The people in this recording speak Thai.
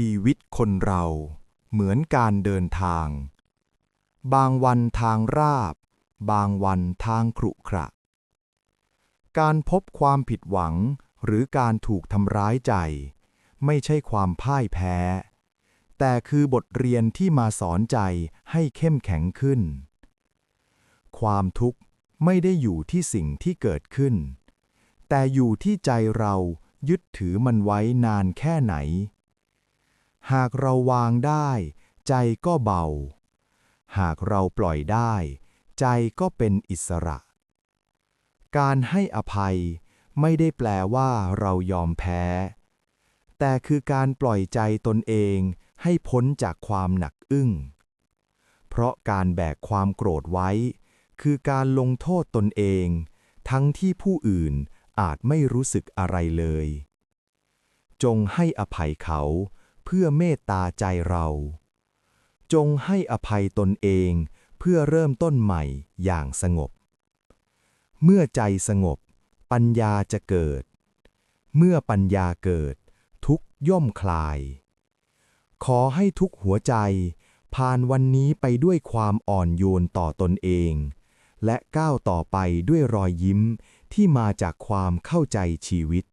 ชีวิตคนเราเหมือนการเดินทาง บางวันทางราบ บางวันทางขรุขระ การพบความผิดหวังหรือการถูกทำร้ายใจ ไม่ใช่ความพ่ายแพ้ แต่คือบทเรียนที่มาสอนใจให้เข้มแข็งขึ้น ความทุกข์ไม่ได้อยู่ที่สิ่งที่เกิดขึ้น แต่อยู่ที่ใจเรายึดถือมันไว้นานแค่ไหน หากเราวางได้ ใจก็เบา หากเราปล่อยได้ ใจก็เป็นอิสระ การให้อภัยไม่ได้แปลว่าเรายอมแพ้ แต่คือการปล่อยใจตนเองให้พ้นจากความหนักอึ้ง เพราะการแบกความโกรธไว้ คือการลงโทษตนเอง ทั้งที่ผู้อื่นอาจไม่รู้สึกอะไรเลย จงให้อภัยเขา เพื่อเมตตาใจเรา จงให้อภัยตนเองเพื่อเริ่มต้นใหม่อย่างสงบ เมื่อใจสงบ ปัญญาจะเกิด เมื่อปัญญาเกิด ทุกย่อมคลาย ขอให้ทุกหัวใจ ผ่านวันนี้ไปด้วยความอ่อนโยนต่อตนเอง และก้าวต่อไปด้วยรอยยิ้มที่มาจากความเข้าใจชีวิต